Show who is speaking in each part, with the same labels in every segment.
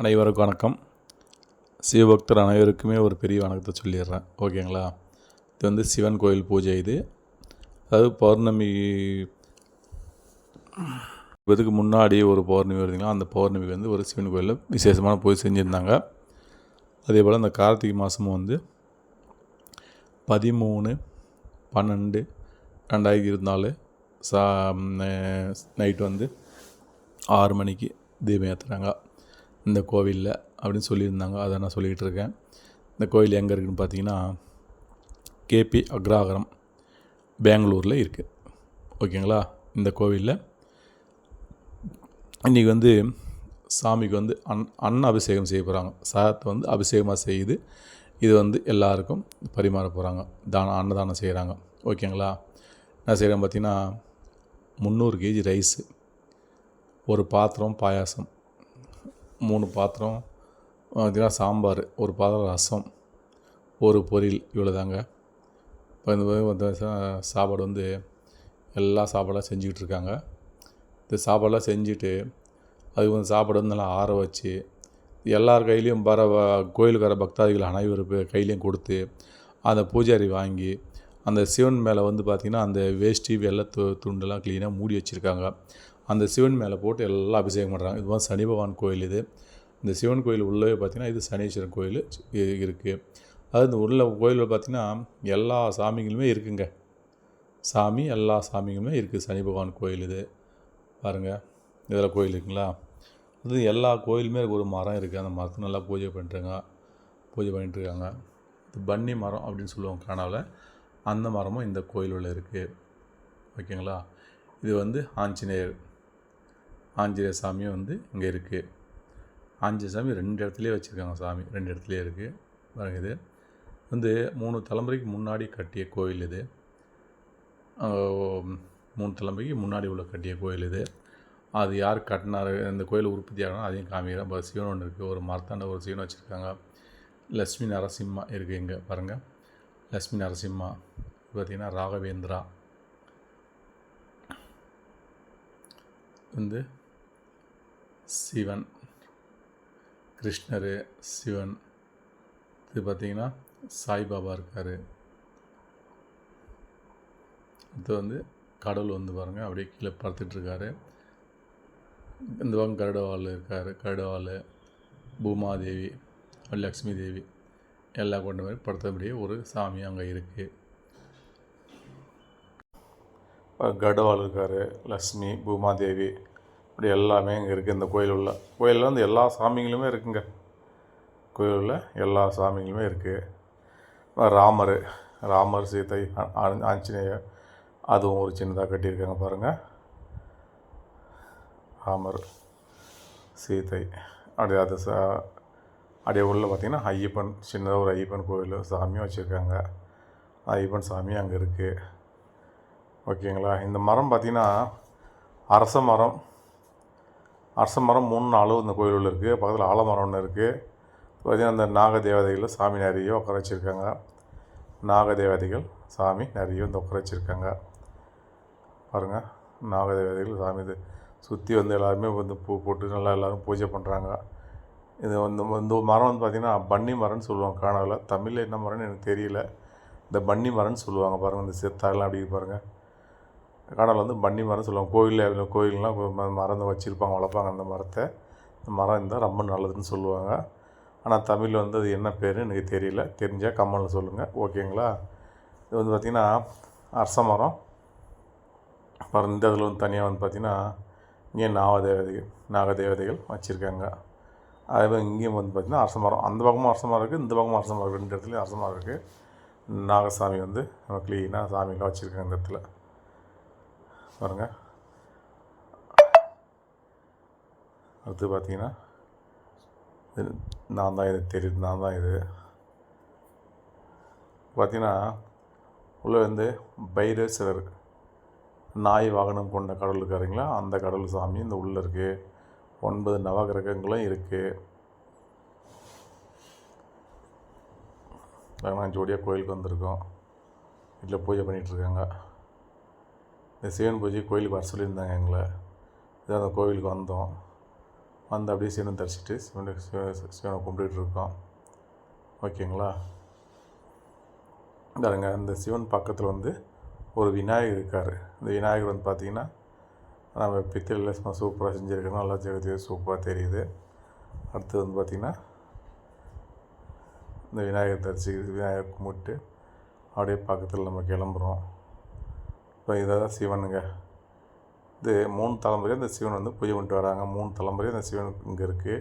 Speaker 1: அனைவருக்கும் வணக்கம். சிவபக்தர் அனைவருக்குமே ஒரு பெரிய வணக்கத்தை சொல்லிடுறேன். ஓகேங்களா? இது வந்து சிவன் கோயில் பூஜை இது. அதாவது பௌர்ணமி இதுக்கு முன்னாடி ஒரு பௌர்ணமி வருதுங்களா அந்த பௌர்ணமிக்கு வந்து ஒரு சிவன் கோயிலில் விசேஷமான பூஜை செஞ்சுருந்தாங்க. அதே போல் அந்த கார்த்திகை மாதமும் வந்து பதிமூணு பன்னெண்டு ரெண்டாயிரத்தி இருபத்தி நாலு சா நைட்டு வந்து ஆறு மணிக்கு தீபம் ஏற்றுறாங்க இந்த கோவிலில் அப்படின்னு சொல்லியிருந்தாங்க. அதை நான் சொல்லிக்கிட்டு இருக்கேன். இந்த கோவில் எங்கே இருக்குதுன்னு பார்த்தீங்கன்னா கேபி அக்ராகரம் பெங்களூரில் இருக்குது ஓகேங்களா? இந்த கோவிலில். இன்றைக்கி வந்து சாமிக்கு வந்து அன் அன்ன அபிஷேகம் செய்ய போகிறாங்க சாதத்தை வந்து அபிஷேகமாக செய்து இது வந்து எல்லாருக்கும் பரிமாற போகிறாங்க தானம் அன்னதானம் செய்கிறாங்க ஓகேங்களா? என்ன செய்கிறேன் பார்த்தீங்கன்னா முந்நூறு கேஜி ரைஸு ஒரு பாத்திரம் பாயாசம் மூணு பாத்திரம் பார்த்தீங்கன்னா சாம்பார் ஒரு பாத்திரம் ரசம் ஒரு பொரியல் இவ்வளோ தாங்க இப்போ இந்த வந்து சாப்பாடு வந்து எல்லா சாப்பாடாக செஞ்சுக்கிட்டு இருக்காங்க. இந்த சாப்பாடெல்லாம் செஞ்சுட்டு அது வந்து சாப்பாடு வந்து நல்லா ஆற வச்சு எல்லார் கையிலையும் வர வ- கோயிலுக்கு வர பக்தாதிகள் அனைவருக்கு கையிலையும் கொடுத்து அந்த பூஜாரி வாங்கி அந்த சிவன் மேலே வந்து பார்த்திங்கன்னா அந்த வேஷ்டி வெள்ளை து துண்டெல்லாம் க்ளீனாக மூடி வச்சுருக்காங்க. அந்த சிவன் மேலே போட்டு எல்லாம் அபிஷேகம் பண்ணுறாங்க. இதுதான் சனி பகவான் கோயில் இது. இந்த சிவன் கோயில் உள்ளவே பார்த்திங்கன்னா இது சனீஸ்வரன் கோயில் இருக்குது அது இந்த உள்ள கோயிலில் பார்த்திங்கன்னா எல்லா சாமிகளுமே இருக்குங்க. சாமி எல்லா சாமிகளுமே இருக்குது சனி பகவான் கோயில் இது. பாருங்கள் இதில் கோயில் இருக்குங்களா? அது எல்லா கோயிலுமே ஒரு மரம் இருக்குது அந்த மரத்தை நல்லா பூஜை பண்ணுறாங்க பூஜை பண்ணிட்டுருக்காங்க. இது பன்னி மரம் அப்படின்னு சொல்லுவாங்க கனவில். அந்த மரமும் இந்த கோயிலுள்ள இருக்குது ஓகேங்களா? இது வந்து ஆஞ்சநேயர். ஆஞ்சநேயர் சாமியும் வந்து இங்கே இருக்குது ஆஞ்சநேய சாமி ரெண்டு இடத்துலையே வச்சுருக்காங்க சாமி. ரெண்டு இடத்துலையே இருக்குது பாருங்க இது. வந்து மூணு தலைமுறைக்கு முன்னாடி கட்டிய கோயில் இது. மூணு தலைமுறைக்கு முன்னாடி உள்ள கட்டிய கோயில் இது. அது யார் கட்டினாரு இந்த கோயில் உற்பத்தி ஆகணும் அதையும் காமிக்கிறேன். இப்போ சிவன் ஒன்று இருக்குது ஒரு மரத்தாண்ட ஒரு சிவன் வச்சுருக்காங்க. லக்ஷ்மி நரசிம்மா இருக்குது இங்கே பாருங்கள் லக்ஷ்மி நரசிம்மா. பார்த்திங்கன்னா ராகவேந்திரா. வந்து சிவன். கிருஷ்ணர் சிவன். இது பார்த்திங்கன்னா சாய்பாபா இருக்கார். அடுத்து வந்து கடவுள் வந்து பாருங்கள் அப்படியே கீழே படுத்துட்ருக்காரு இந்த பக்கம் கருடவாள் இருக்கார். கருடவாள் பூமாதேவி லக்ஷ்மி தேவி எல்லாம் கொண்ட மாதிரி படுத்தபடியே ஒரு சாமி அங்கே இருக்குது கடவாள் இருக்கார் லக்ஷ்மி பூமாதேவி இப்படி எல்லாமே இங்கே இருக்குது இந்த கோயில் உள்ள கோயிலில் வந்து எல்லா சாமிங்களுமே இருக்குங்க. கோயிலில் எல்லா சாமிங்களுமே இருக்குது ராமர். ராமர் சீதை ஆஞ்சநேயர். அதுவும் ஒரு சின்னதாக கட்டியிருக்காங்க பாருங்கள் ராமர் சீதை. அப்படியே அது ச அப்படியே உள்ள பார்த்திங்கன்னா ஐயப்பன் சின்னதாக ஒரு ஐயப்பன் கோயில் சாமியும் வச்சுருக்காங்க. ஐயப்பன் சாமி அங்கே இருக்குது ஓகேங்களா? இந்த மரம் பார்த்திங்கன்னா அரச மரம். அரச மரம் மூணு நாலு இந்த கோயிலில் இருக்குது பக்கத்தில் ஆலமரம் ஒன்று இருக்குது பார்த்திங்கன்னா அந்த நாக தேவதைகளில் சாமி நிறைய உட்கார வச்சுருக்காங்க. நாக தேவதைகள் சாமி நிறைய வந்து உட்கார வச்சுருக்காங்க. பாருங்கள் நாக தேவதைகள் சாமி இது சுற்றி வந்து எல்லாருமே வந்து பூ போட்டு நல்லா எல்லோரும் பூஜை பண்ணுறாங்க இது வந்து இந்த மரம் வந்து பார்த்திங்கன்னா பன்னி மரம்னு சொல்லுவாங்க காணவில் தமிழில் என்ன மரம்னு எனக்கு தெரியல. இந்த பன்னி மரம்னு சொல்லுவாங்க பாருங்கள் இந்த சித்தாலாம் அப்படி பாருங்கள் காணவில் வந்து பன்னி மரம் சொல்லுவாங்க. கோயிலில் கோயிலெலாம் மரம் வச்சுருப்பாங்க வளர்ப்பாங்க அந்த மரத்தை. இந்த மரம் இருந்தால் ரொம்ப நல்லதுன்னு சொல்லுவாங்க. ஆனால் தமிழில் வந்து அது என்ன பேருன்னு எனக்கு தெரியல. தெரிஞ்சால் கம்மலில் சொல்லுங்கள் ஓகேங்களா? இது வந்து பார்த்திங்கன்னா அரச மரம். அப்புறம் இந்த இதில் வந்து தனியாக வந்து பார்த்திங்கன்னா இங்கே நாகதேவதைகள் நாகதேவதைகள் வச்சுருக்காங்க. அதே மாதிரி இங்கேயும் வந்து பார்த்திங்கன்னா அரச மரம். அந்த பக்கமும் அரச மரம் இருக்குது இந்த பக்கமும் அரச மரம் ரெண்டு இடத்துலையும் அரச மரம் இருக்குது நாகசாமி வந்து க்ளீனாக சாமியெல்லாம் வச்சுருக்காங்க இந்த இடத்துல. பாருங்கள் அடுத்து பார்த்தீங்கன்னா இது நான் தான் இது தெரியுது நான் தான் இது. பார்த்தீங்கன்னா உள்ளே வந்து பைரேஸ்வரர் நாய் வாகனம் கொண்ட கடவுள் இருக்காருங்களா? அந்த கடவுள் சாமி இந்த உள்ளே இருக்குது ஒன்பது நவகிரகங்களும் இருக்குது நாங்கள் ஜோடியாக கோயிலுக்கு வந்திருக்கோம். வீட்டில் பூஜை பண்ணிகிட்ருக்காங்க இந்த சிவன் பூஜை கோயிலுக்கு வர சொல்லியிருந்தாங்க எங்களை. இதான் அந்த கோவிலுக்கு வந்தோம். வந்து அப்படியே சிவனை தரிசிட்டு சிவனை சிவனை கும்பிட்டுருக்கோம் இருக்கோம். ஓகேங்களா? பாருங்க இந்த சிவன் பக்கத்தில் வந்து ஒரு விநாயகர் இருக்கார். இந்த விநாயகர் வந்து பார்த்திங்கன்னா நம்ம பித்தளையில் சும்மா சூப்பராக செஞ்சுருக்கோம் நல்லா ஜெகதி சூப்பராக தெரியுது. அடுத்தது வந்து பார்த்திங்கன்னா இந்த விநாயகர் தரிசி விநாயகர் கும்பிட்டு அப்படியே பக்கத்தில் நம்ம கிளம்புறோம். இப்போ இதான் சிவனுங்க. இது மூணு தலைமுறையாக இந்த சிவன் வந்து பூஜை பண்ணிட்டு வராங்க. மூணு தலைமுறையாக இந்த சிவன் இங்கே இருக்குது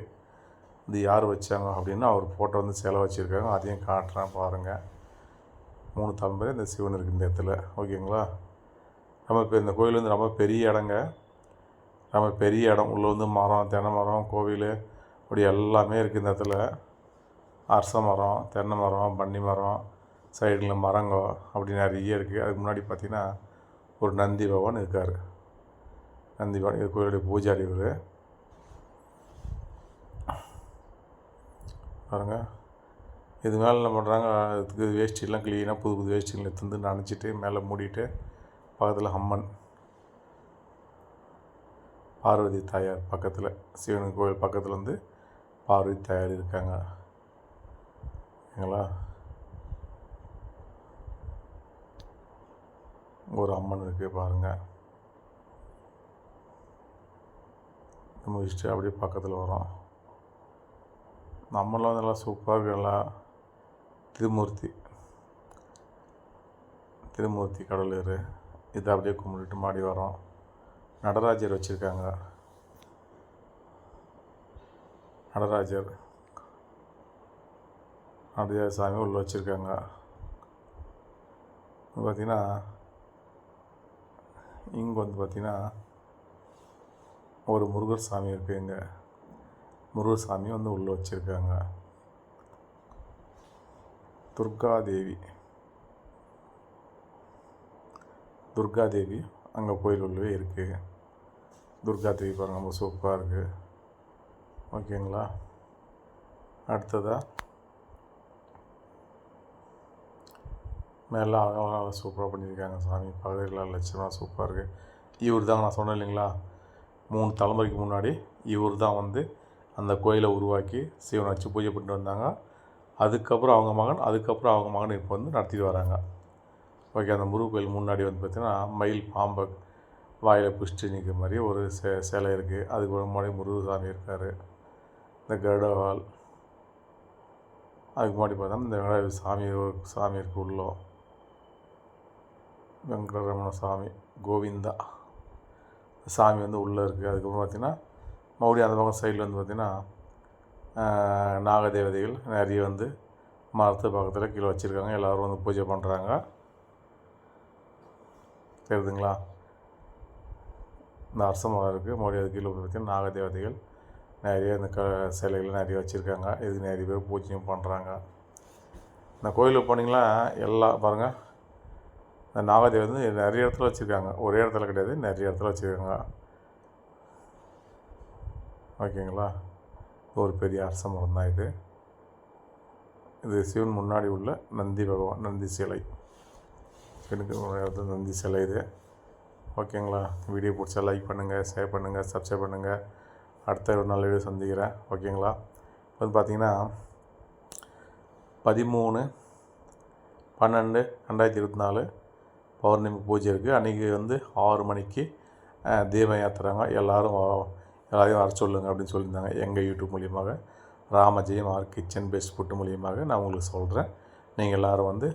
Speaker 1: இது யார் வச்சாங்க அப்படின்னா அவர் ஃபோட்டோ வந்து சிலை வச்சுருக்காங்க. அதையும் காட்டுறேன் பாருங்கள் மூணு தலைமுறையும் இந்த சிவன் இருக்குது இந்த இடத்துல. ஓகேங்களா? நம்ம இப்போ இந்த கோயில் வந்து ரொம்ப பெரிய இடங்க. ரொம்ப பெரிய இடம். உள்ளே வந்து மரம் தென்னை மரம் கோவில் அப்படி எல்லாமே இருக்குது இந்த இடத்துல. அரச மரம் தென்னை மரம் பன்னி மரம் சைடில் மரங்கோ அப்படி நிறைய இருக்குது அதுக்கு முன்னாடி பார்த்திங்கன்னா ஒரு நந்தி பகவான் இருக்கார். நந்தி பகவான் இது கோயிலுடைய பூஜாரி இவர் பாருங்க. இது மேலே என்ன பண்ணுறாங்க அதுக்கு வேஷ்டிலாம் க்ளீனாக புது புது வேஷ்டிகள் எடுத்து நனைச்சிட்டு மேலே மூடிட்டு பக்கத்தில் அம்மன் பார்வதி தாயார் பக்கத்தில் சிவன் கோயில் பக்கத்தில் வந்து பார்வதி தாயார் இருக்காங்க. ஓகேங்களா ஒரு அம்மன் இருக்குது பாருங்கள் நம்ம முடிச்சுட்டு அப்படியே பக்கத்தில் வரோம். நம்மளாம் நல்லா சூப்பராக நல்லா திருமூர்த்தி. திருமூர்த்தி கடலூர் இதை அப்படியே கும்பிட்டுட்டு மாடி வரோம். நடராஜர் வச்சுருக்காங்க. நடராஜர். நடராஜர் சாமி உள்ள வச்சுருக்காங்க. பார்த்திங்கன்னா இங்கே வந்து பார்த்திங்கன்னா ஒரு முருகர் சாமி இருக்குது இங்கே முருகர் சாமி வந்து உள்ளே வச்சுருக்காங்க. துர்காதேவி. துர்காதேவி அங்கே கோயில் உள்ளவே இருக்குது துர்காதேவி பாருங்க ரொம்ப சூப்பராக இருக்குது ஓகேங்களா? அடுத்ததாக மேலே அழகாக சூப்பராக பண்ணியிருக்காங்க சாமி. பகுதிகளாக லட்சணமாக சூப்பராக இருக்குது இவர் தான் நான் சொன்னேன் இல்லைங்களா? மூணு தலைமுறைக்கு முன்னாடி இவர் தான் வந்து அந்த கோயிலை உருவாக்கி சிவனை வச்சு பூஜை பண்ணிட்டு வந்தாங்க. அதுக்கப்புறம் அவங்க மகன் அதுக்கப்புறம் அவங்க மகன் இப்போ வந்து நடத்திட்டு வராங்க. ஓகே அந்த முருகன் கோயில் முன்னாடி வந்து பார்த்திங்கன்னா மயில் பாம்பை வாயில் புஷ்டி நிற்கிற மாதிரி ஒரு சே சிலை இருக்குது அதுக்கு முன்னாடி முருகசாமி இருக்கார். இந்த கருடவால் அதுக்கு முன்னாடி பார்த்தோம்னா இந்த சாமி ஒரு சாமி இருக்குது உள்ளோ. வெங்கடரமண சாமி கோவிந்தா சாமி வந்து உள்ளே இருக்குது அதுக்கப்புறம் பார்த்திங்கன்னா மறுபடியும் அந்த பக்கம் சைடில் வந்து பார்த்திங்கன்னா நாகதேவதைகள் நிறைய வந்து மரத்து பக்கத்தில் கீழே வச்சுருக்காங்க. எல்லோரும் வந்து பூஜை பண்ணுறாங்க தெரியுதுங்களா? இந்த அரச மரம் இருக்குது மறுபடியும் அது கீழே பார்த்திங்கன்னா நாகதேவதைகள் நிறைய இந்த க சிலைகள் நிறைய வச்சுருக்காங்க. இதுக்கு நிறைய பேர் பூஜையும் பண்ணுறாங்க இந்த கோயிலுக்கு போனீங்கன்னா எல்லாம் பாருங்கள் நாகதேவி வந்து நிறைய இடத்துல வச்சுருக்காங்க. ஒரே இடத்துல கிடையாது நிறைய இடத்துல வச்சுருக்காங்க. ஓகேங்களா? ஒரு பெரிய அரச மரம் தான் இது. இது சிவன் முன்னாடி உள்ள நந்தி பகவான் நந்தி சிலை. இடத்துல நந்தி சிலை இது. ஓகேங்களா? வீடியோ பிடிச்சா லைக் பண்ணுங்கள் ஷேர் பண்ணுங்கள் சப்ஸ்கிரைப் பண்ணுங்கள் அடுத்த ஒரு நல்ல வீடியோ சந்திக்கிறேன். ஓகேங்களா? வந்து பார்த்திங்கன்னா பதிமூணு பன்னெண்டு ரெண்டாயிரத்தி இருபத்தி நாலு பௌர்ணமி பூஜை இருக்குது அன்றைக்கி வந்து ஆறு மணிக்கு அஹ், தீபம் ஏற்றுறாங்க எல்லோரும் எல்லாரையும் வர சொல்லுங்க அப்படின்னு சொல்லியிருந்தாங்க. எங்கள் யூடியூப் மூலியமாக Ramajayam R kitchen best food மூலியமாக நான் உங்களுக்கு சொல்கிறேன் நீங்கள் எல்லோரும் வந்து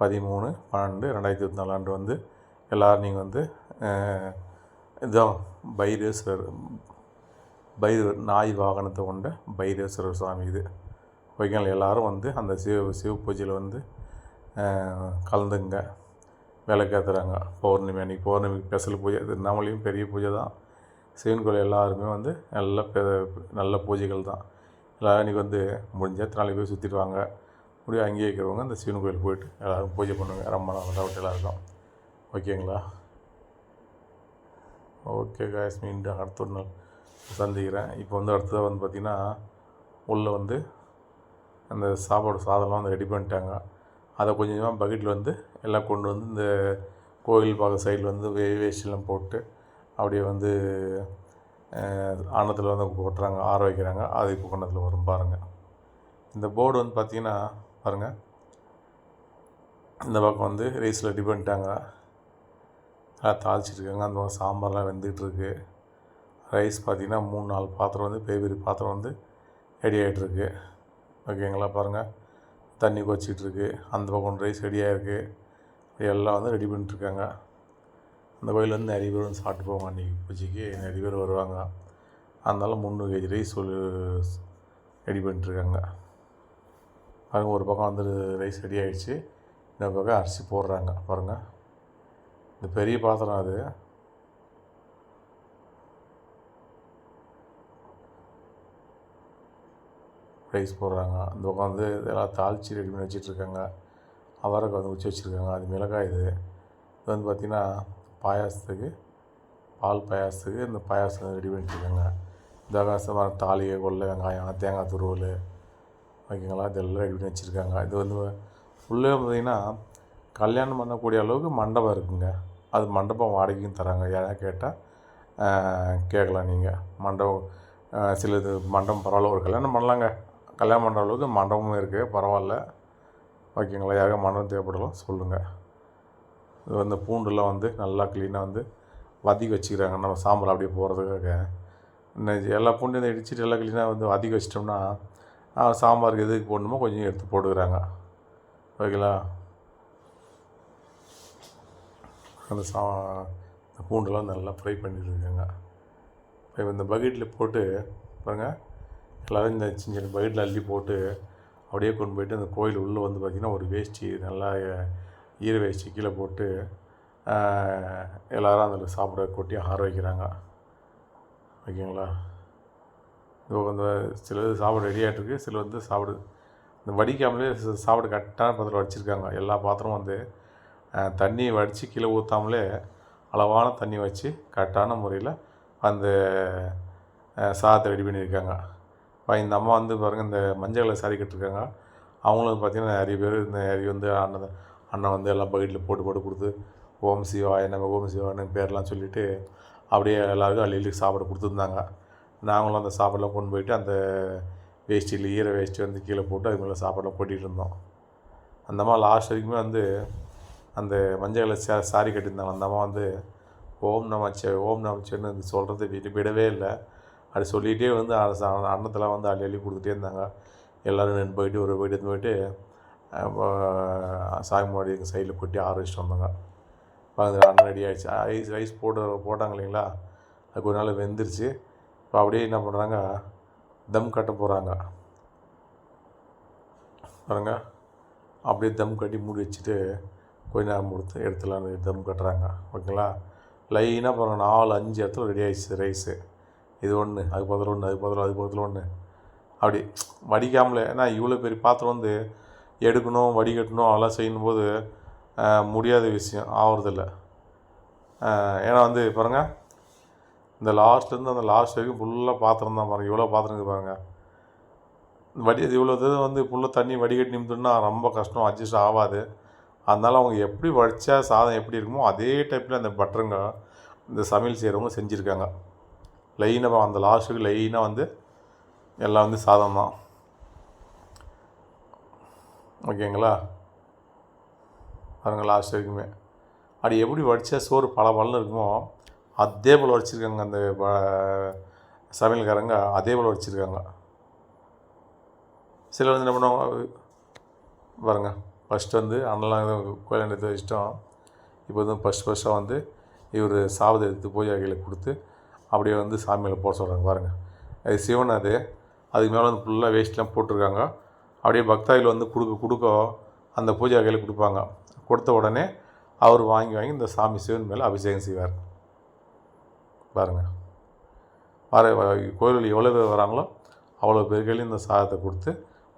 Speaker 1: பதிமூணு பன்னெண்டு ரெண்டாயிரத்தி இருபத்தி நாலு ஆண்டு வந்து எல்லோரும் நீங்கள் வந்து அஹ், இதான் பைரேஸ்வரர் பைரவர் நாய் வாகனத்தை கொண்ட பைரேஸ்வரர் சுவாமி இது. ஓகேங்களா? எல்லாரும் வந்து அந்த சிவ சிவ பூஜையில் வந்து கலந்துங்க. விளக்கேற்றுறாங்க பௌர்ணமி அன்றைக்கி பௌர்ணமிக்கு ஸ்பெஷல் பூஜை. திருவண்ணாமலையும் பெரிய பூஜை தான். சிவன் கோயில் எல்லாருமே வந்து நல்ல நல்ல பூஜைகள் தான். எல்லோரும் இன்றைக்கி வந்து முடிஞ்சால் நாளைக்கு போய் சுற்றிட்டு வாங்க. முடியும் அங்கேயே இருக்கிறவங்க அந்த சிவன் கோயில் போயிட்டு எல்லோரும் பூஜை பண்ணுவாங்க ரொம்ப நல்லா எல்லாம் இருக்கும் ஓகேங்களா? ஓகே காய்ஸ் மீண்டும் அடுத்த ஒரு நாள் சந்திக்கிறேன். இப்போ வந்து அடுத்ததாக வந்து பார்த்திங்கன்னா உள்ளே வந்து அந்த சாப்பாடு சாதம்லாம் வந்து ரெடி பண்ணிட்டாங்க. அதை கொஞ்சம் கொஞ்சமாக பக்கெட்டில் வந்து எல்லாம் கொண்டு வந்து இந்த கோயில் பக்கம் சைடில் வந்து வே போட்டு அப்படியே வந்து அன்னத்தில் வந்து கொட்டுறாங்க ஆற வைக்கிறாங்க. அது இப்போ கொண்டத்தில் வரும் பாருங்கள் இந்த போர்டு வந்து பார்த்திங்கன்னா பாருங்கள் இந்த பக்கம் வந்து ரைஸில் ரெடி பண்ணிட்டாங்க. நல்லா தாளிச்சிட்ருக்காங்க அந்த பக்கம் சாம்பார்லாம் வெந்துகிட்ருக்கு ரைஸ் பார்த்திங்கன்னா மூணு நாலு பாத்திரம் வந்து பெரிய பெரிய பாத்திரம் வந்து ரெடி ஆகிட்டுருக்கு ஓகேங்களா? பாருங்கள் தண்ணி கொச்சிட்ருக்கு அந்த பக்கம் ரைஸ் ரெடியாக இருக்குது எல்லாம் வந்து ரெடி பண்ணிட்டுருக்காங்க. அந்த கோயில் வந்து நிறைய பேர் வந்து சாப்பிட்டு போவாங்க அன்றைக்கி பூஜைக்கு. நிறைய பேர் வருவாங்க. அதனால முந்நூறு கேஜி ரைஸ் ஒரு ரெடி பண்ணிட்டுருக்காங்க. பாருங்கள் ஒரு பக்கம் வந்து ரைஸ் ரெடி ஆகிடுச்சு இன்னொரு பக்கம் அரிசி போடுறாங்க. பாருங்கள் இந்த பெரிய பாத்திரம் அது. ரைஸ் போடுறாங்க. அந்த பக்கம் வந்து இதெல்லாம் தாளித்து ரெடி பண்ணி வச்சிட்ருக்காங்க அவரைக்காய் வந்து உச்சி வச்சுருக்காங்க. அது மிளகாய் இது. இது வந்து பார்த்திங்கன்னா பாயாசத்துக்கு பால் பாயாசத்துக்கு இந்த பாயாசம் ரெடி பண்ணிட்டுருக்காங்க. இந்த தாலியை கொள்ளை வெங்காயம் தேங்காய் துருவல் ஓகேங்களா? இதெல்லாம் ரெடி பண்ணி வச்சுருக்காங்க. இது வந்து உள்ளே பார்த்திங்கன்னா கல்யாணம் பண்ணக்கூடிய அளவுக்கு மண்டபம் இருக்குங்க. அது மண்டபம் வாடகைக்கும் தராங்க. யாராவது கேட்டால் கேட்கலாம் நீங்கள் மண்டபம் சில இது மண்டபம் பரவாயில்ல. ஒரு கல்யாணம் பண்ணலாங்க. கல்யாணம் பண்ணுற அளவுக்கு மண்டபமும் இருக்குது பரவாயில்ல. ஓகேங்களா யாருக்கும் மனம் தேவைப்படலாம். சொல்லுங்கள் இது வந்து பூண்டுலாம் வந்து நல்லா க்ளீனாக வந்து வதக்கி வச்சுக்கிறாங்க. நம்ம சாம்பார் அப்படியே போடுறதுக்காக இன்னும் எல்லா பூண்டையும் இடிச்சிட்டு எல்லாம் க்ளீனாக வந்து வதக்கி வச்சிட்டோம்னா சாம்பாருக்கு எதுக்கு போடணுமோ கொஞ்சம் எடுத்து போட்டுக்கிறாங்க. ஓகேங்களா? அந்த சா இந்த பூண்டுலாம் நல்லா ஃப்ரை பண்ணிட்டுருக்காங்க இப்போ இந்த பக்கெட்டில் போட்டு பாருங்கள் எல்லோரும் இந்த சின்ன சின்ன பக்கெட்டில் அள்ளி போட்டு அப்படியே கொண்டு போயிட்டு அந்த கோயில் உள்ளே வந்து பார்த்திங்கன்னா ஒரு வேஷ்டி நல்லா ஈர வேஷ்டி கீழே போட்டு எல்லோரும் அதில் சாப்பிட கொட்டி ஆற வைக்கிறாங்க. ஓகேங்களா? இந்த அந்த சிலது சாப்பாடு ரெடி ஆகிட்டுருக்கு சில வந்து சாப்பிடு இந்த வடிக்காமலே சாப்பாடு கரெக்டான பாத்திரம் வடிச்சிருக்காங்க. எல்லா பாத்திரமும் வந்து தண்ணியை வடித்து கீழே ஊற்றாமலே அளவான தண்ணி வச்சு கரெக்டான முறையில் அந்த சாதத்தை ரெடி பண்ணியிருக்காங்க. இந்த அம்மா வந்து பாருங்கள் இந்த மஞ்சள் கலர் சாரி கட்டிருக்காங்க. அவங்களும் பார்த்திங்கன்னா நிறைய பேர் இந்த நிறைய வந்து அண்ணன் அண்ணன் வந்து எல்லாம் பக்கெட்டில் போட்டு போட்டு கொடுத்து ஓம் சிவாய நம்ம ஓம் சிவான்னு பேர்லாம் சொல்லிவிட்டு அப்படியே எல்லாருக்கும் அள்ளி சாப்பாடு கொடுத்துருந்தாங்க. நாங்களும் அந்த சாப்பாடெலாம் கொண்டு போயிட்டு அந்த வேஷ்டியில் ஈர வேஷ்டி வந்து கீழே போட்டு அது மேலே சாப்பாடெலாம் கொட்டிகிட்டு இருந்தோம். அந்த அம்மா லாஸ்ட் வரைக்குமே வந்து அந்த மஞ்சள் கலர் சா சாரி கட்டியிருந்தாங்க. அந்த அம்மா வந்து ஓம் நமச்சே ஓம் நமச்சேன்னு சொல்கிறது விடவே இல்லை. அப்படி சொல்லிகிட்டே வந்து அன்னத்தெல்லாம் வந்து அள்ளி அள்ளி கொடுத்துட்டே இருந்தாங்க. எல்லோரும் நின்று போயிட்டு ஒரு போயிட்டு போயிட்டு சாமி முன்னாடி எங்கள் சைடில் கொட்டி ஆற வந்தாங்க. பதினஞ்சு அண்ணன் ரெடி ஆகிடுச்சு ஐஸ் ஐஸ் போட்டு போட்டாங்க இல்லைங்களா? அது கொஞ்ச நாள் வெந்துருச்சு. இப்போ அப்படியே என்ன பண்ணுறாங்க தம் கட்ட போகிறாங்க பாருங்க அப்படியே தம் கட்டி மூடி வச்சுட்டு கொஞ்ச நேரம் கொடுத்து எடுத்துலான்னு தம் கட்டுறாங்க. ஓகேங்களா? லைனாக பாருங்க நாலு அஞ்சு இடத்துல ரெடி ஆகிடுச்சு ரைஸு இது ஒன்று அது பக்கத்தில் ஒன்று அது பக்கத்தில் அது பக்கத்தில் ஒன்று அப்படி வடிக்காமலே ஏன்னா இவ்வளோ பெரிய பாத்திரம் வந்து எடுக்கணும் வடிகட்டணும் அதெல்லாம் செய்யும்போது முடியாத விஷயம் ஆகிறதில்ல ஏன்னா வந்து பாருங்கள் இந்த லாஸ்ட்லேருந்து அந்த லாஸ்ட் வரைக்கும் ஃபுல்லாக பாத்திரம் தான் பாருங்கள் இவ்வளோ பாத்திரம் இருக்குது பாருங்கள் வடி இவ்வளோ இது வந்து ஃபுல்லாக தண்ணி வடிகட்டி நிமித்தோம்னா ரொம்ப கஷ்டம் அட்ஜஸ்ட் ஆகாது. அதனால் அவங்க எப்படி வடித்தா சாதம் எப்படி இருக்குமோ அதே டைப்பில் அந்த பட்டருங்க இந்த சமையல் செய்கிறவங்க செஞ்சுருக்காங்க. லைனாக அந்த லாஸ்ட்டுக்கு லைனாக வந்து எல்லாம் வந்து சாதம் தான். ஓகேங்களா பாருங்கள் லாஸ்ட் வரைக்குமே. அப்படி எப்படி வடித்தா சோறு பல பலன்னு இருக்குமோ அதே போல் வடிச்சிருக்காங்க அந்த சமையல்காரங்க அதே போல் வடிச்சிருக்காங்க. சிலர் வந்து என்ன பண்ணுவாங்க பாருங்க ஃபஸ்ட்டு வந்து அண்ணலாம் கோயில் எடுத்து வச்சிட்டோம். இப்போ வந்து ஃபஸ்ட் ஃபஸ்ட்டாக வந்து இவர் சாபத்தை எடுத்து பூஜை கையில் கொடுத்து அப்படியே வந்து சாமியில் போட சொல்கிறாங்க பாருங்கள் அது சிவன் அது. அதுக்கு மேலே வந்து ஃபுல்லாக வேஸ்ட்லாம் போட்டிருக்காங்க. அப்படியே பக்தாயில் வந்து கொடுக்க கொடுக்க அந்த பூஜை கையில் கொடுப்பாங்க. கொடுத்த உடனே அவர் வாங்கி வாங்கி இந்த சாமி சிவன் மேலே அபிஷேகம் செய்வார். பாருங்கள் வர கோயிலில் எவ்வளோ பேர் வராங்களோ அவ்வளோ பேர்களையும் இந்த சாதத்தை கொடுத்து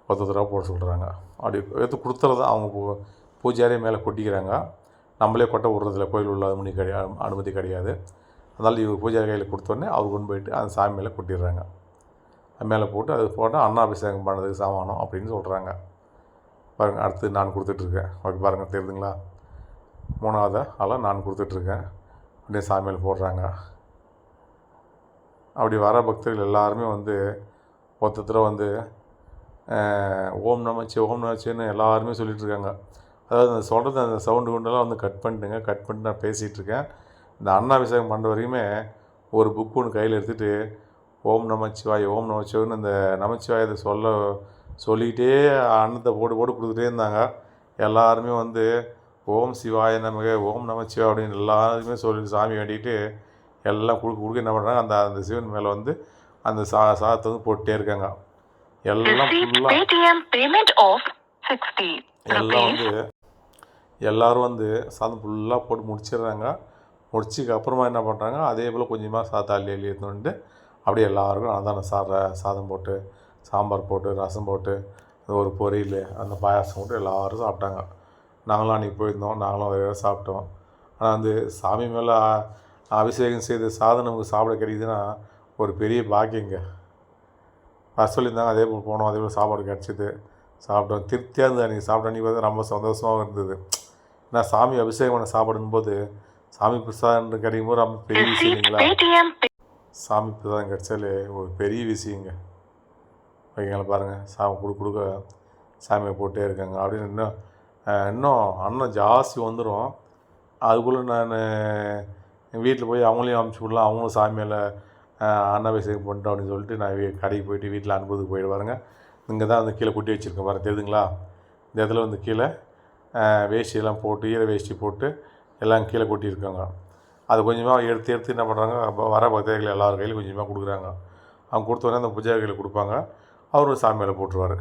Speaker 1: ஒருத்தராக போட சொல்கிறாங்க அப்படி எடுத்து கொடுத்துறது அவங்க பூ பூஜாரியே மேலே கொட்டிக்கிறாங்க. நம்மளே கொட்ட விடுறதில்ல. கோயில் உள்ள அனுமதி கிடையாது அனுமதி கிடையாது. அதனால் இவர் பூஜாரி கையில் கொடுத்தோடனே அவர் கொண்டு போயிட்டு அந்த சாமி மேலே கொட்டிடுறாங்க. அது மேலே போட்டு அது போட்டால் அன்னாபிஷேகம் பண்ணதுக்கு சாமானம் அப்படின்னு சொல்கிறாங்க. பாருங்கள் அடுத்து நான் கொடுத்துட்ருக்கேன். ஓகே பாருங்கள் தெரியுதுங்களா? மூணாவது ஆளாக நான் கொடுத்துட்ருக்கேன். அப்படியே சாமியில் போடுறாங்க. அப்படி வர பக்தர்கள் எல்லாருமே வந்து மொத்தத்தில் வந்து ஓம் நமச்சி ஓம் நமச்சின்னு எல்லாருமே சொல்லிகிட்ருக்காங்க அதாவது அந்த சொல்கிறது அந்த சவுண்டு குண்டெல்லாம் வந்து கட் பண்ணிட்டுங்க கட் பண்ணிட்டு நான் பேசிகிட்டு இருக்கேன் இந்த அண்ணாபிஷேகம் பண்ணுற வரைக்குமே ஒரு புக் ஒன்று கையில் எடுத்துகிட்டு ஓம் நமச்சிவாய் ஓம் நமச்சிவாய்னு அந்த நமச்சிவாயத்தை சொல்ல சொல்லிக்கிட்டே அன்னத்தை போட்டு போட்டு கொடுத்துட்டே இருந்தாங்க. எல்லாருமே வந்து ஓம் சிவாய நமக ஓம் நமச்சிவாய் அப்படின்னு எல்லாருமே சொல்லி சாமி வேண்டிக்கிட்டு எல்லாம் கொடுக்க கொடுக்க என்ன பண்ணுறாங்க அந்த அந்த சிவன் மேலே வந்து அந்த சா சாதத்தை வந்து போட்டுட்டே இருக்காங்க. எல்லாம் ஃபுல்லாக
Speaker 2: Paytm payment of 60
Speaker 1: எல்லாம்
Speaker 2: rupees.
Speaker 1: வந்து எல்லாரும் வந்து சாதம் ஃபுல்லாக போட்டு முடிச்சிடுறாங்க. முடிச்சதுக்கு அப்புறமா என்ன பண்ணுறாங்க அதே போல் கொஞ்சமாக சாத்தாளி அள்ளி எடுத்துட்டு அப்படியே எல்லாருக்கும் அன்னதானம் சாற சாதம் போட்டு சாம்பார் போட்டு ரசம் போட்டு ஒரு பொரியல் அந்த பாயாசம் போட்டு எல்லாரும் சாப்பிட்டாங்க. நாங்களும் அன்றைக்கி போயிருந்தோம் நாங்களும் வேறு சாப்பிட்டோம். ஆனால் வந்து சாமி மேலே அபிஷேகம் செய்த சாதம் நமக்கு சாப்பிட கிடைக்குதுன்னா ஒரு பெரிய பாக்கியங்க. வர சொல்லியிருந்தாங்க அதே போல் போனோம் அதே போல் சாப்பாடு கிடச்சிது சாப்பிட்டோம். திருப்தியாக இருந்தது அன்றைக்கி சாப்பிட்டோம் அன்றைக்கி வந்து ரொம்ப சந்தோஷமாகவும் இருந்தது. ஏன்னா சாமி அபிஷேகம் பண்ண சாப்பிடும்போது சாமி பிரசாதம் கிடைக்கும் போது ரொம்ப பெரிய விஷயம் இல்லைங்களா? சாமி பிரசாதம் கிடைச்சாலே ஒரு பெரிய விஷயங்க. ஓகேங்களா? பாருங்கள் சாமி கொடுக்க கொடுக்க சாமியை போட்டே இருக்காங்க. அப்படின்னு இன்னும் இன்னும் அன்னம் ஜாஸ்தி வந்துடும் அதுக்குள்ளே நான் வீட்டில் போய் அவங்களையும் அமுச்சு விடலாம். அவங்களும் சாமியில் அன்னாபிஷேகம் பண்ணிட்டோம் அப்படின்னு சொல்லிட்டு நான் கடைக்கு போயிட்டு வீட்டில் அனுப்புறதுக்கு போயிட்டு பாருங்க. இங்கே தான் வந்து கீழே கொட்டி வச்சுருக்கேன் பாருங்க. தெரியுதுங்களா? இந்த இடத்துல வந்து கீழே வேஷ்டியெல்லாம் போட்டு ஈர வேஷ்டி போட்டு எல்லாம் கீழே கொட்டியிருக்காங்க. அது கொஞ்சமாக எடுத்து எடுத்து என்ன பண்ணுறாங்க வர பக்தர்கள் எல்லார் கையிலும் கொஞ்சமாக கொடுக்குறாங்க. அவங்க கொடுத்தோடனே அந்த பூஜா கையில் கொடுப்பாங்க. அவரும் சாமியில் போட்டுருவார்.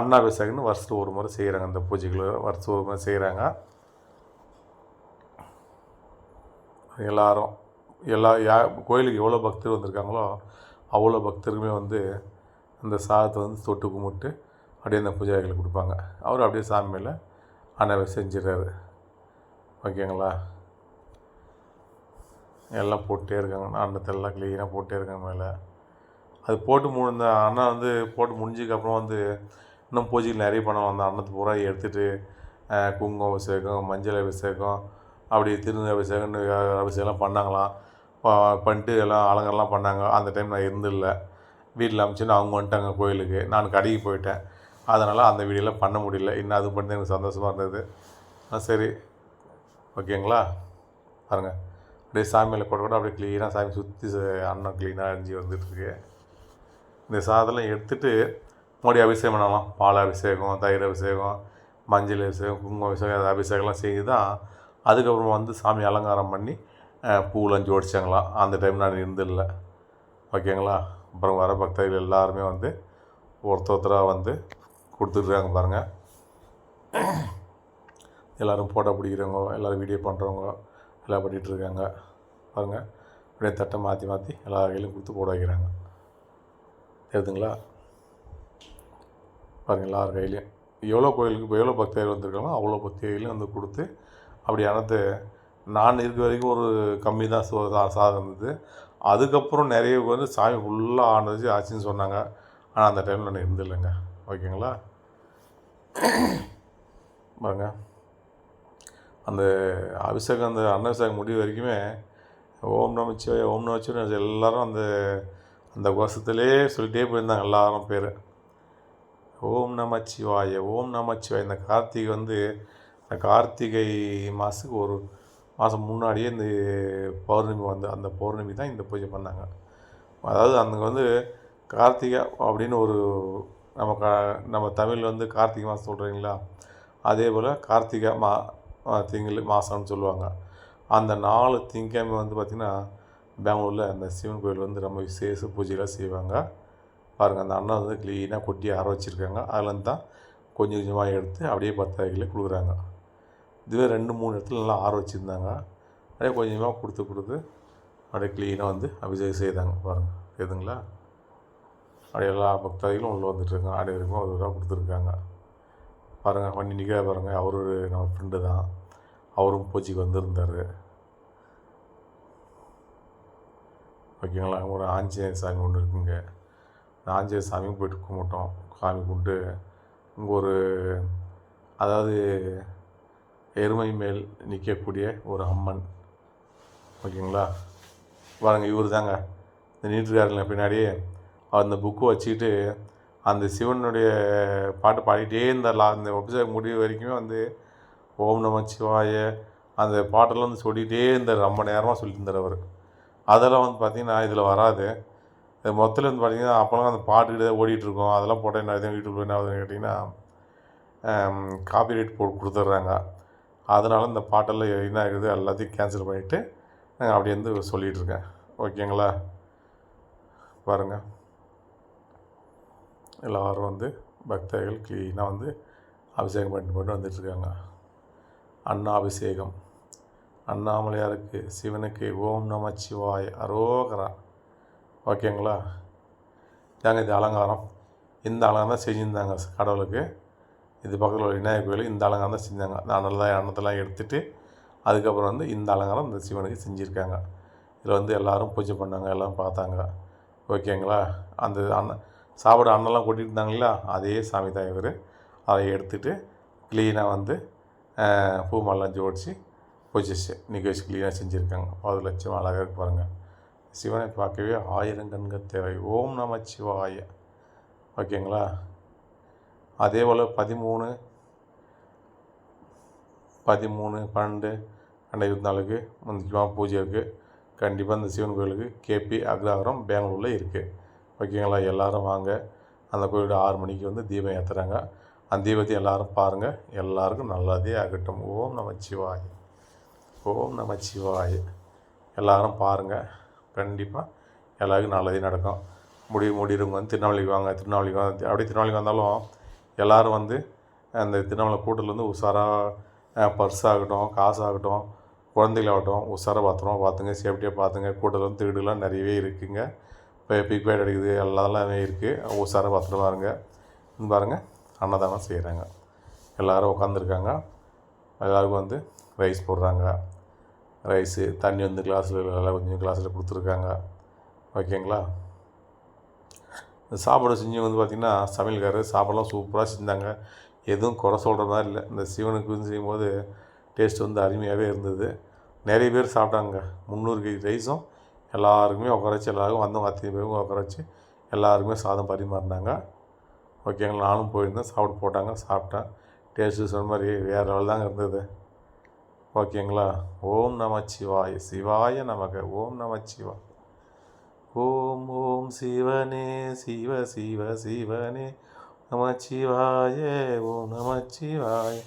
Speaker 1: அன்னாபிஷேகம்னு வருஷத்துக்கு ஒரு முறை செய்கிறாங்க அந்த பூஜைகளை வருஷத்துக்கு ஒரு முறை செய்கிறாங்க எல்லாரும் எல்லா யா கோயிலுக்கு எவ்வளோ பக்தர் வந்திருக்காங்களோ அவ்வளோ பக்தருக்குமே வந்து அந்த சாதத்தை வந்து தொட்டு கும்பிட்டு அப்படியே அந்த பூஜைகளை கொடுப்பாங்க. அவர் அப்படியே சாமியில் மேலே அன்னவை செஞ்சிடறாரு. ஓகேங்களா? எல்லாம் போட்டே இருக்காங்க. அன்னத்தை எல்லாம் க்ளீனாக போட்டே இருக்காங்க மேலே. அது போட்டு முடிந்த அண்ணன் வந்து போட்டு முடிஞ்சதுக்கப்புறம் வந்து இன்னும் பூஜைக்கு நிறைய பணம் வந்த அன்னத்து பூரா எடுத்துகிட்டு குங்கும அபிஷேகம் மஞ்சள் அபிஷேகம் அப்படி திருநெல் அபிஷேகம்னு அபிஷேகம்லாம் பண்ணாங்களாம். பண்ணிட்டு எல்லாம் அலங்காரம்லாம் பண்ணாங்க. அந்த டைம் நான் இருந்தில்ல. வீட்டில் அமிச்சுன்னு அவங்க வந்துட்டாங்க கோயிலுக்கு. நான் கடைக்கு போயிட்டேன். அதனால் அந்த வீடியோலாம் பண்ண முடியல. இன்னும் அது பண்ணி எனக்கு சந்தோஷமாக இருந்தது. ஆ, சரி. ஓகேங்களா? பாருங்கள் அப்படியே சாமியில் போட்ட கூட அப்படியே க்ளீனாக சாமி சுற்றி அன்னம் க்ளீனாக அழிஞ்சு வந்துட்டுருக்கு. இந்த சாதெல்லாம் எடுத்துகிட்டு மறுபடியும் அபிஷேகம் பண்ணலாம். பால் அபிஷேகம் தயிர் அபிஷேகம் மஞ்சள் அபிஷேகம் குங்கும அபிஷேகம் அது அபிஷேகம்லாம் செய்து தான் அதுக்கப்புறம் வந்து சாமி அலங்காரம் பண்ணி பூலாம் பூவெல்லாம் ஜோடிச்சாங்களாம் அந்த டைம் நான் இருந்தில்ல ஓகேங்களா? அப்புறம் வர பக்தர்கள் எல்லாருமே வந்து ஒருத்தர் ஒருத்தராக வந்து கொடுத்துட்ருக்காங்க பாருங்கள் எல்லோரும் ஃபோட்டோ பிடிக்கிறவங்க எல்லோரும் வீடியோ பண்ணுறவங்க எல்லாம் பண்ணிகிட்ருக்காங்க பாருங்கள் அப்படியே தட்டை மாற்றி மாற்றி எல்லா கையிலும் கொடுத்து போட வைக்கிறாங்க. தெரியுதுங்களா? பாருங்கள் எல்லார் கையிலையும். எவ்வளோ கோயிலுக்கு இப்போ எவ்வளோ பக்தர்கள் வந்திருக்காங்களோ அவ்வளோ பக்தர்களையும் வந்து கொடுத்து அப்படி அனைத்து நான் இருக்க வரைக்கும் ஒரு கம்மி தான் சோ சா- சாதம் இருந்தது. அதுக்கப்புறம் நிறைய வந்து சாமி ஃபுல்லாக ஆனது ஆச்சுன்னு சொன்னாங்க. ஆனால் அந்த டைமில் நான் இருந்தில்லைங்க ஓகேங்களா? பாருங்கள் அந்த அபிஷேகம் அந்த அன்னாபிஷேகம் முடிவு வரைக்குமே ஓம் நமச்சிவாய ஓம் நமச்சிவாய எல்லாரும் அந்த அந்த கோஷத்திலே சொல்லிட்டே போயிருந்தாங்க எல்லாரும் பேர். ஓம் நமச்சிவாய ஓம் நமச்சிவாய இந்த கார்த்திகை வந்து இந்த கார்த்திகை மாதத்துக்கு ஒரு மாதம் முன்னாடியே இந்த பௌர்ணமி வந்து அந்த பௌர்ணமி தான் இந்த பூஜை பண்ணாங்க. அதாவது அந்த வந்து கார்த்திகை அப்படின்னு ஒரு நம்ம க நம்ம தமிழ் வந்து கார்த்திகை மாதம் சொல்கிறீங்களா அதே போல் கார்த்திகை மா திங்கள் மாதம்னு சொல்லுவாங்க. அந்த நாலு திங்கக்கிழமை வந்து பார்த்திங்கன்னா பெங்களூரில் அந்த சிவன் கோயில் வந்து ரொம்ப விசேஷ பூஜைலாம் செய்வாங்க. பாருங்கள் அந்த அண்ணன் வந்து க்ளீனாக கொட்டி ஆற வச்சுருக்காங்க. அதுலேருந்து தான் கொஞ்சம் கொஞ்சமாக எடுத்து அப்படியே பத்தாயிரக்கில் கொடுக்குறாங்க. இதுவே ரெண்டு மூணு இடத்துல நல்லா ஆற வச்சுருந்தாங்க. அப்படியே கொஞ்சமாக கொடுத்து கொடுத்து அப்படியே க்ளீனாக வந்து அபிஷேகம் செய்தாங்க. பாருங்கள் எதுங்களா அப்படியே எல்லா பக்தாதிகளும் உள்ளே வந்துட்டுருக்காங்க அப்படியே இருக்கும் ஒரு ரூபா கொடுத்துருக்காங்க. பாருங்கள் வண்டி நிற்க பாருங்கள் அவரு நம்ம ஃப்ரெண்டு தான். அவரும் பூச்சிக்கு வந்திருந்தார். ஓகேங்களா? ஒரு ஆஞ்சநேயர் சாமி ஒன்று இருக்குங்க. அந்த ஆஞ்சநேயர் சாமியும் போயிட்டு கும்பிட்டோம். சாமி கும்பிட்டு இங்கே ஒரு அதாவது எருமை மேல் நிற்கக்கூடிய ஒரு அம்மன். ஓகேங்களா? பாருங்கள் இவர் தாங்க இந்த நீட்டுக்காரில் பின்னாடியே அந்த புக்கு வச்சுக்கிட்டு அந்த சிவனுடைய பாட்டு பாடிட்டே இருந்தார். அந்த அபிஷேகம் முடிவு வரைக்குமே வந்து ஓம் நம சிவாய அந்த பாட்டெல்லாம் வந்து சொல்லிகிட்டே இருந்தார். ரொம்ப நேரமாக சொல்லிட்டு இருந்தார் அவர். அதெல்லாம் வந்து பார்த்திங்கன்னா இதில் வராது. இது மொத்தத்தில் வந்து பார்த்திங்கன்னா அப்போலாம் அந்த பாட்டுக்கிட்டே ஓடிட்டுருக்கோம். அதெல்லாம் போட்டால் என்ன ஆகுது யூடியூப்ல என்ன ஆகுதுன்னு கேட்டிங்கன்னா காப்பிரைட் போட்டு கொடுத்துட்றாங்க. அதனால் இந்த பாட்டெல்லாம் என்ன ஆகுது? எல்லாத்தையும் கேன்சல் பண்ணிவிட்டு நாங்கள் அப்படியே வந்து சொல்லிகிட்ருக்கேன் ஓகேங்களா? பாருங்கள் எல்லோரும் வந்து பக்தர்கள் க்ளீனாக வந்து அபிஷேகம் பண்ணிட்டு பண்ணிட்டு வந்துட்டுருக்காங்க. அண்ணா அபிஷேகம் அண்ணாமலையாருக்கு சிவனுக்கு ஓம் நம சிவாய் அரோகரா. ஓகேங்களா? இதாங்க இது அலங்காரம். இந்த அலங்காரம் தான் செஞ்சுருந்தாங்க கடவுளுக்கு. இது பக்கத்தில் உள்ள விநாயகர் கோயில் இந்த அலங்காரம் தான் செஞ்சாங்க. அந்த அன்னதான் அன்னத்தெல்லாம் எடுத்துகிட்டு அதுக்கப்புறம் வந்து இந்த அலங்காரம் இந்த சிவனுக்கு செஞ்சுருக்காங்க. இதில் வந்து எல்லோரும் பூஜை பண்ணாங்க எல்லாம் பார்த்தாங்க. ஓகேங்களா? அந்த அண்ணன் சாப்பாடு அன்னெல்லாம் கொட்டிட்டு இருந்தாங்களா அதே சாமி தான் இவர். அதை எடுத்துகிட்டு க்ளீனாக வந்து பூமாலாம் ஜோடிச்சு பூஜை நிற்க வச்சு க்ளீனாக செஞ்சுருக்காங்க. பாது லட்சம் அழகாக இருக்கு பாருங்கள் சிவனை பார்க்கவே ஆயிரம் கண்கள் தேவை. ஓம் நம சிவாய. ஓகேங்களா? அதே போல் பதிமூணு பதிமூணு பன்னெண்டு ரெண்டாயிரத்தி இருபத்தி நாலுக்கு முக்கியமாக பூஜை இருக்குது கண்டிப்பாக இந்த சிவன் கோயிலுக்கு கேபி அக்ரஹாரம் பெங்களூரில் இருக்குது ஓகேங்களா? எல்லாரும் வாங்க. அந்த கோயிலோட ஆறு மணிக்கு வந்து தீபம் ஏற்றுறாங்க அந்த தீபத்தை எல்லாரும் பாருங்கள் எல்லாருக்கும் நல்லதே ஆகட்டும். ஓம் நம சிவாய. ஓம் நம சிவாய. எல்லாரும் பாருங்கள் கண்டிப்பாக எல்லாருக்கும் நல்லதே நடக்கும். முடிவு முடிவுங்க வந்து திருநெல்வேலிக்கு வாங்க. திருநெல்வேலிக்கு வாங்க அப்படியே திருநெல்வேலிக்கு வந்தாலும் எல்லோரும் வந்து அந்த திருவண்ணாமலை கூட்டத்தில் வந்து உஷாராக பர்ஸ் ஆகட்டும் காசு ஆகட்டும் குழந்தைகளாகட்டும் உஷாராக பத்திரமா பார்த்துங்க சேஃப்டியாக பார்த்துங்க கூட்டத்தில் வந்து திருடுலாம் நிறையவே இருக்குங்க. இப்போ பிக் பேட் அடிக்குது எல்லாமே இருக்குது உஷாராக பத்திரமா இருங்க பாருங்கள் அன்னதானம் செய்கிறாங்க எல்லோரும் உட்காந்துருக்காங்க எல்லாருக்கும் வந்து ரைஸ் போடுறாங்க. ரைஸு தண்ணி வந்து கிளாஸில் எல்லாம் கொஞ்சம் கிளாஸில் கொடுத்துருக்காங்க. ஓகேங்களா இந்த சாப்பாடு செஞ்சு வந்து பார்த்திங்கன்னா சமையல்காரர் சாப்பாடெலாம் சூப்பராக செஞ்சாங்க. எதுவும் குறை சொல்கிற மாதிரி இல்லை. இந்த சிவனுக்கு செய்யும்போது டேஸ்ட் வந்து அருமையாகவே இருந்தது. நிறைய பேர் சாப்பிட்டாங்க. முந்நூறு கேஜி ரைஸும் எல்லாருக்குமே உட்கார வச்சு எல்லாருக்கும் வந்தவங்க அத்தனை பேருக்கும் உட்கார வச்சு எல்லாருக்குமே சாதம் பரிமாறினாங்க. ஓகேங்களா நானும் போயிருந்தேன் சாப்பிட்டு போட்டாங்க சாப்பிட்டேன். டேஸ்ட்டு சொன்ன மாதிரி வேறு லெவல் தாங்க இருந்தது. ஓகேங்களா ஓம் நம சிவாய சிவாய நமக ஓம் நம சிவா. ஓம் ஓம் சிவனே சிவ சிவ சிவனே. நமச்சிவாய ஓம் நமச்சிவாய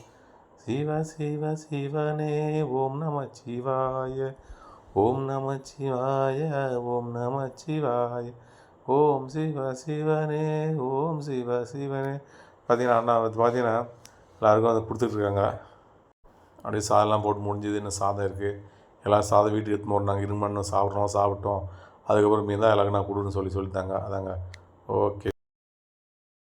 Speaker 1: சிவ சிவ சிவனே ஓம் நமச்சிவாய ஓம் நமச்சிவாய ஓம் நமச்சிவாய ஓம் சிவ சிவனே ஓம் சிவ சிவனே. பார்த்தீங்கன்னா அண்ணா பார்த்தீங்கன்னா எல்லாருக்கும் அதை கொடுத்துட்ருக்காங்க. அப்படியே சாதம்லாம் போட்டு முடிஞ்சது இன்னும் சாதம் இருக்குது எல்லோரும் சாதம் வீட்டுக்கு எடுத்து போடுறாங்க இருமண்ணு சாப்பிட்றோம் சாப்பிட்டோம். அதுக்கப்புறம் மீன் தான் எல்லாருக்கும் நான் கொடுன்னு சொல்லி சொல்லித்தாங்க. அதாங்க. ஓகே.